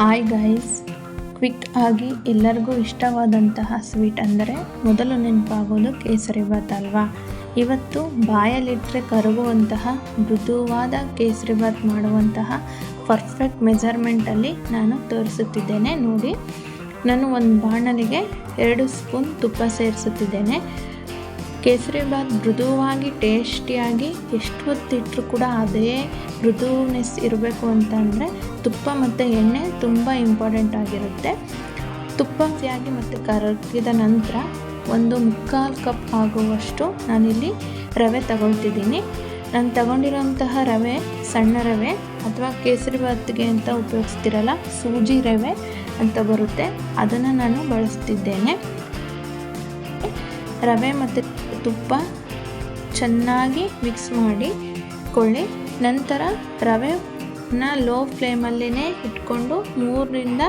Hi guys quick ಆಗಿ ಎಲ್ಲರಿಗೂ ಇಷ್ಟವಾದಂತಹ ಸ್ವೀಟ್ ಅಂದರೆ ಮೊದಲು ನೆನಪಾಗೋದು ಕೇಸರಿಬಾತ್ ಅಲ್ವಾ? ಇವತ್ತು ಬಾಯಲ್ಲಿಟ್ಟರೆ ಕರಗುವಂತಹ, ಮೃದುವಾದ ಕೇಸರಿಬಾತ್ ಮಾಡುವಂತಹ ಪರ್ಫೆಕ್ಟ್ ಮೆಜರ್ಮೆಂಟಲ್ಲಿ ನಾನು ತೋರಿಸುತ್ತಿದ್ದೇನೆ. ನೋಡಿ, ನಾನು ಒಂದು ಬಾಣಲಿಗೆ ಎರಡು ಸ್ಪೂನ್ ತುಪ್ಪ ಸೇರಿಸುತ್ತಿದ್ದೇನೆ. ಕೇಸರಿಬಾತ್ ಮೃದುವಾಗಿ, ಟೇಸ್ಟಿಯಾಗಿ ಎಷ್ಟು ಹೊತ್ತಿಟ್ಟರೂ ಕೂಡ ಅದೇ ಮೃದುನೆಸ್ ಇರಬೇಕು ಅಂತಂದರೆ ತುಪ್ಪ ಮತ್ತು ಎಣ್ಣೆ ತುಂಬ ಇಂಪಾರ್ಟೆಂಟ್ ಆಗಿರುತ್ತೆ. ತುಪ್ಪ ಸಿಯಾಗಿ ಮತ್ತು ಕರಗಿದ ನಂತರ ಒಂದು ಮುಕ್ಕಾಲು ಕಪ್ ಆಗುವಷ್ಟು ನಾನಿಲ್ಲಿ ರವೆ ತಗೊಳ್ತಿದ್ದೀನಿ. ನಾನು ತಗೊಂಡಿರೋಂತಹ ರವೆ, ಸಣ್ಣ ರವೆ ಅಥವಾ ಕೇಸರಿ ಬಾತ್ಗೆ ಅಂತ ಉಪಯೋಗಿಸ್ತಿರಲ್ಲ, ಸೂಜಿ ರವೆ ಅಂತ ಬರುತ್ತೆ. ಅದನ್ನು ನಾನು ಬಳಸ್ತಿದ್ದೇನೆ. ರವೆ ಮತ್ತು ತುಪ್ಪ ಚೆನ್ನಾಗಿ ಮಿಕ್ಸ್ ಮಾಡಿ ಇಟ್ಕೊಳ್ಳಿ ನಂತರ ರವೆನ ಲೋ ಫ್ಲೇಮಲ್ಲೇ ಇಟ್ಕೊಂಡು ಮೂರರಿಂದ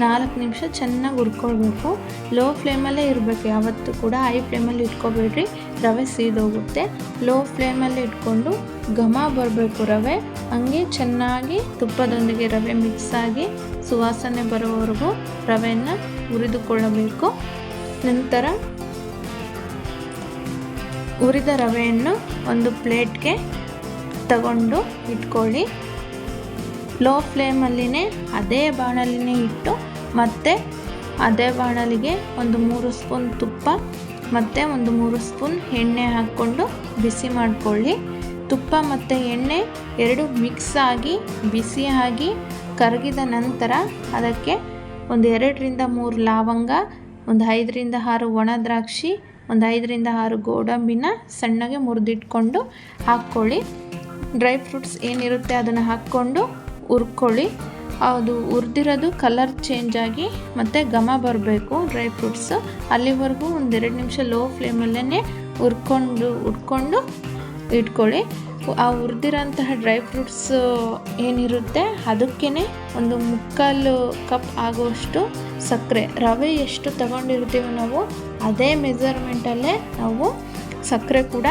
ನಾಲ್ಕು ನಿಮಿಷ ಚೆನ್ನಾಗಿ ಹುರ್ಕೊಳ್ಬೇಕು. ಲೋ ಫ್ಲೇಮಲ್ಲೇ ಇರಬೇಕು, ಯಾವತ್ತೂ ಕೂಡ ಹೈ ಫ್ಲೇಮಲ್ಲಿ ಇಟ್ಕೋಬೇಡ್ರಿ. ರವೆ ಸೀದೋಗುತ್ತೆ. ಲೋ ಫ್ಲೇಮಲ್ಲಿ ಇಟ್ಕೊಂಡು ಘಮ ಬರಬೇಕು ರವೆ. ಹಂಗೆ ಚೆನ್ನಾಗಿ ತುಪ್ಪದೊಂದಿಗೆ ರವೆ ಮಿಕ್ಸ್ ಆಗಿ ಸುವಾಸನೆ ಬರೋವರೆಗೂ ರವೆಯನ್ನು ಹುರಿದುಕೊಳ್ಳಬೇಕು. ನಂತರ ಹುರಿದ ರವೆಯನ್ನು ಒಂದು ಪ್ಲೇಟ್ಗೆ ತಗೊಂಡು ಇಟ್ಕೊಳ್ಳಿ. ಲೋ ಫ್ಲೇಮಲ್ಲಿನೇ ಅದೇ ಬಾಣಲಿನೇ ಇಟ್ಟು ಮತ್ತೆ ಅದೇ ಬಾಣಲಿಗೆ ಒಂದು ಮೂರು ಸ್ಪೂನ್ ತುಪ್ಪ, ಮತ್ತು ಒಂದು ಮೂರು ಸ್ಪೂನ್ ಎಣ್ಣೆ ಹಾಕ್ಕೊಂಡು ಬಿಸಿ ಮಾಡಿಕೊಳ್ಳಿ. ತುಪ್ಪ ಮತ್ತು ಎಣ್ಣೆ ಎರಡು ಮಿಕ್ಸ್ ಆಗಿ ಬಿಸಿಯಾಗಿ ಕರಗಿದ ನಂತರ ಅದಕ್ಕೆ ಒಂದು ಎರಡರಿಂದ ಮೂರು ಲವಂಗ, ಒಂದು ಐದರಿಂದ ಆರು ಒಣ ದ್ರಾಕ್ಷಿ ಒಂದು ಐದರಿಂದ ಆರು ಗೋಡಂಬಿನ ಸಣ್ಣಗೆ ಮುರಿದಿಟ್ಕೊಂಡು ಹಾಕ್ಕೊಳ್ಳಿ. ಡ್ರೈ ಫ್ರೂಟ್ಸ್ ಏನಿರುತ್ತೆ ಅದನ್ನು ಹಾಕ್ಕೊಂಡು ಹುರ್ಕೊಳ್ಳಿ. ಅದು ಹುರಿದಿರೋದು ಕಲರ್ ಚೇಂಜ್ ಆಗಿ ಮತ್ತು ಘಮ ಬರಬೇಕು ಡ್ರೈ ಫ್ರೂಟ್ಸು. ಅಲ್ಲಿವರೆಗೂ ಒಂದೆರಡು ನಿಮಿಷ ಲೋ ಫ್ಲೇಮಲ್ಲೇ ಹುರ್ಕೊಂಡು ಹುರ್ಕೊಂಡು ಇಟ್ಕೊಳ್ಳಿ. ಆ ಹುರಿದಿರೋಂತಹ ಡ್ರೈ ಫ್ರೂಟ್ಸ್ ಏನಿರುತ್ತೆ ಅದಕ್ಕೇ ಒಂದು ಮುಕ್ಕಾಲು ಕಪ್ ಆಗುವಷ್ಟು ಸಕ್ಕರೆ. ರವೆ ಎಷ್ಟು ತಗೊಂಡಿರ್ತೀವೋ ನಾವು, ಅದೇ ಮೆಜರ್ಮೆಂಟಲ್ಲೇ ನಾವು ಸಕ್ಕರೆ ಕೂಡ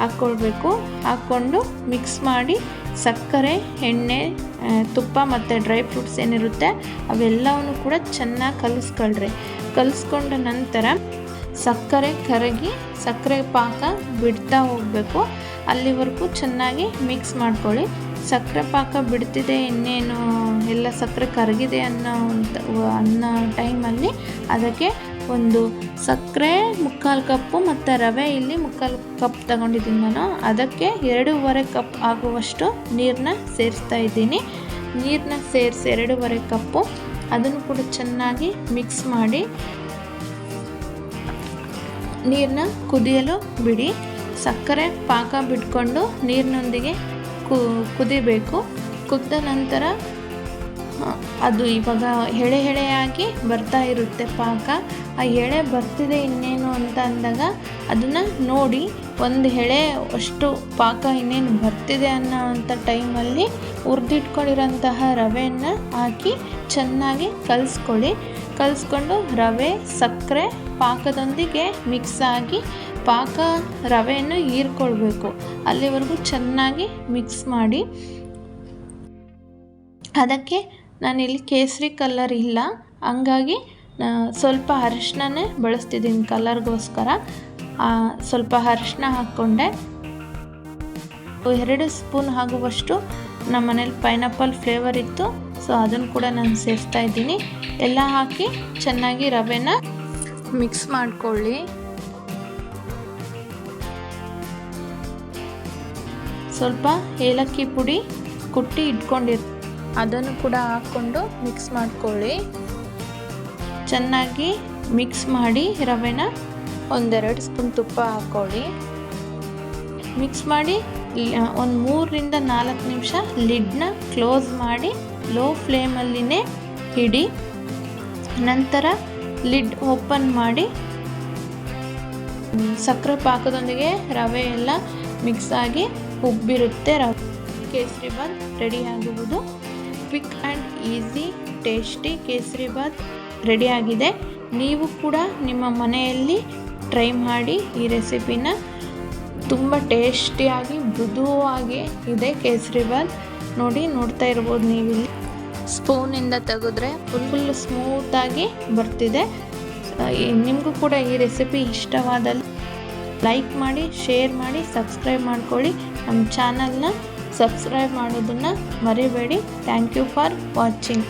ಹಾಕ್ಕೊಳ್ಬೇಕು. ಹಾಕ್ಕೊಂಡು ಮಿಕ್ಸ್ ಮಾಡಿ ಸಕ್ಕರೆ, ಎಣ್ಣೆ ತುಪ್ಪ ಮತ್ತು ಡ್ರೈ ಫ್ರೂಟ್ಸ್ ಏನಿರುತ್ತೆ, ಅವೆಲ್ಲವನ್ನು ಕೂಡ ಚೆನ್ನಾಗಿ ಕಲಿಸ್ಕೊಳ್ರಿ. ಕಲಿಸ್ಕೊಂಡ ನಂತರ ಸಕ್ಕರೆ ಕರಗಿ, ಸಕ್ಕರೆ ಪಾಕ ಬಿಡ್ತಾ ಹೋಗಬೇಕು. ಅಲ್ಲಿವರೆಗೂ ಚೆನ್ನಾಗಿ ಮಿಕ್ಸ್ ಮಾಡ್ಕೊಳ್ಳಿ. ಸಕ್ಕರೆ ಪಾಕ ಬಿಡ್ತಿದೆ, ಇನ್ನೇನು ಎಲ್ಲ ಸಕ್ಕರೆ ಕರಗಿದೆ ಅನ್ನೋ ಅನ್ನೋ ಟೈಮಲ್ಲಿ ಅದಕ್ಕೆ ಒಂದು ಸಕ್ಕರೆ ಮುಕ್ಕಾಲು ಕಪ್ಪು ಮತ್ತು ರವೆ ಇಲ್ಲಿ ಮುಕ್ಕಾಲು ಕಪ್ ತಗೊಂಡಿದ್ದೀನಿ ನಾನು. ಅದಕ್ಕೆ ಎರಡೂವರೆ ಕಪ್ ಆಗುವಷ್ಟು ನೀರನ್ನ ಸೇರಿಸ್ತಾ ಇದ್ದೀನಿ. ನೀರನ್ನ ಸೇರಿಸಿ ಎರಡೂವರೆ ಕಪ್ಪು. ಅದನ್ನು ಕೂಡ ಚೆನ್ನಾಗಿ ಮಿಕ್ಸ್ ಮಾಡಿ ನೀರನ್ನ ಕುದಿಯಲು ಬಿಡಿ. ಸಕ್ಕರೆ ಪಾಕ ಬಿಟ್ಕೊಂಡು ನೀರಿನೊಂದಿಗೆ ಕುದಿಬೇಕು. ಕುದ್ದ ನಂತರ ಅದು ಇವಾಗ ಎಳೆ ಎಳೆಯಾಗಿ ಬರ್ತಾ ಇರುತ್ತೆ ಪಾಕ. ಆ ಎಳೆ ಬರ್ತಿದೆ ಇನ್ನೇನು ಅಂತ ಅಂದಾಗ ಅದನ್ನು ನೋಡಿ ಒಂದು ಎಳೆ ಅಷ್ಟು ಪಾಕ ಇನ್ನೇನು ಬರ್ತಿದೆ ಅನ್ನೋ ಅಂಥ ಟೈಮಲ್ಲಿ ಹುರಿದಿಟ್ಕೊಂಡಿರೋಂತಹ ರವೆಯನ್ನು ಹಾಕಿ ಚೆನ್ನಾಗಿ ಕಲಿಸ್ಕೊಳ್ಳಿ. ಕಲಿಸ್ಕೊಂಡು ರವೆ, ಸಕ್ಕರೆ ಪಾಕದೊಂದಿಗೆ ಮಿಕ್ಸ್ ಆಗಿ ಪಾಕ ರವೆಯನ್ನು ಹೀರ್ಕೊಳ್ಬೇಕು. ಅಲ್ಲಿವರೆಗೂ ಚೆನ್ನಾಗಿ ಮಿಕ್ಸ್ ಮಾಡಿ. ಅದಕ್ಕೆ ನಾನಿಲ್ಲಿ ಕೇಸರಿ ಕಲರ್ ಇಲ್ಲ. ಹಂಗಾಗಿ ಸ್ವಲ್ಪ ಅರಿಶಿಣನೇ ಬಳಸ್ತಿದ್ದೀನಿ ಕಲರ್ಗೋಸ್ಕರ ಸ್ವಲ್ಪ ಅರಿಶಿನ ಹಾಕ್ಕೊಂಡೆ. ಎರಡು ಸ್ಪೂನ್ ಆಗುವಷ್ಟು ನಮ್ಮ ಮನೇಲಿ ಪೈನಾಪಲ್ ಫ್ಲೇವರ್ ಇತ್ತು. ಸೊ ಅದನ್ನು ಕೂಡ ನಾನು ಸೇರಿಸ್ತಾ ಇದ್ದೀನಿ. ಎಲ್ಲ ಹಾಕಿ ಚೆನ್ನಾಗಿ ರವೆನ ಮಿಕ್ಸ್ ಮಾಡ್ಕೊಳ್ಳಿ. ಸ್ವಲ್ಪ ಏಲಕ್ಕಿ ಪುಡಿ ಕುಟ್ಟಿ ಇಟ್ಕೊಂಡಿರ್ ಅದನ್ನು ಕೂಡ ಹಾಕ್ಕೊಂಡು ಮಿಕ್ಸ್ ಮಾಡ್ಕೊಳ್ಳಿ. ಚೆನ್ನಾಗಿ ಮಿಕ್ಸ್ ಮಾಡಿ ರವೆನ ಒಂದೆರಡು ಸ್ಪೂನ್ ತುಪ್ಪ ಹಾಕ್ಕೊಳ್ಳಿ. ಮಿಕ್ಸ್ ಮಾಡಿ ಒಂದು ಮೂರರಿಂದ ನಾಲ್ಕು ನಿಮಿಷ ಲಿಡ್ನ ಕ್ಲೋಸ್ ಮಾಡಿ ಲೋ ಫ್ಲೇಮಲ್ಲಿನೇ ಇಡಿ ನಂತರ ಲಿಡ್ ಓಪನ್ ಮಾಡಿ ಸಕ್ಕರೆ ಪಾಕದೊಂದಿಗೆ ರವೆ ಎಲ್ಲ ಮಿಕ್ಸ್ ಆಗಿ ಉಬ್ಬಿರುತ್ತೆ. ರವೆ ಕೇಸರಿಬಾತ್ ರೆಡಿ ಆಗುವುದು quick and easy, tasty kesari kesaribath ರೆಡಿಯಾಗಿದೆ ನೀವು ಕೂಡ ನಿಮ್ಮ ಮನೆಯಲ್ಲಿ ಟ್ರೈ ಮಾಡಿ ಈ ರೆಸಿಪಿನ. ತುಂಬ ಟೇಸ್ಟಿಯಾಗಿ ಮೃದುವಾಗಿ ಇದೆ ಕೇಸರಿ ಬಾತ್ ನೋಡಿ, ನೋಡ್ತಾ ಇರ್ಬೋದು ನೀವಿಲ್ಲಿ. ಸ್ಪೂನಿಂದ ತೆಗೆದ್ರೆ ಫುಲ್ ಫುಲ್ ಸ್ಮೂತಾಗಿ ಬರ್ತಿದೆ. ನಿಮಗೂ ಕೂಡ ಈ ರೆಸಿಪಿ ಇಷ್ಟವಾದಲ್ಲಿ ಲೈಕ್ ಮಾಡಿ, ಶೇರ್ ಮಾಡಿ, ಸಬ್ಸ್ಕ್ರೈಬ್ ಮಾಡ್ಕೊಳ್ಳಿ. ನಮ್ಮ ಚಾನಲ್ನ ಸಬ್ಸ್ಕ್ರೈಬ್ ಮಾಡೋದನ್ನು ಮರಿಬೇಡಿ. Thank you for watching.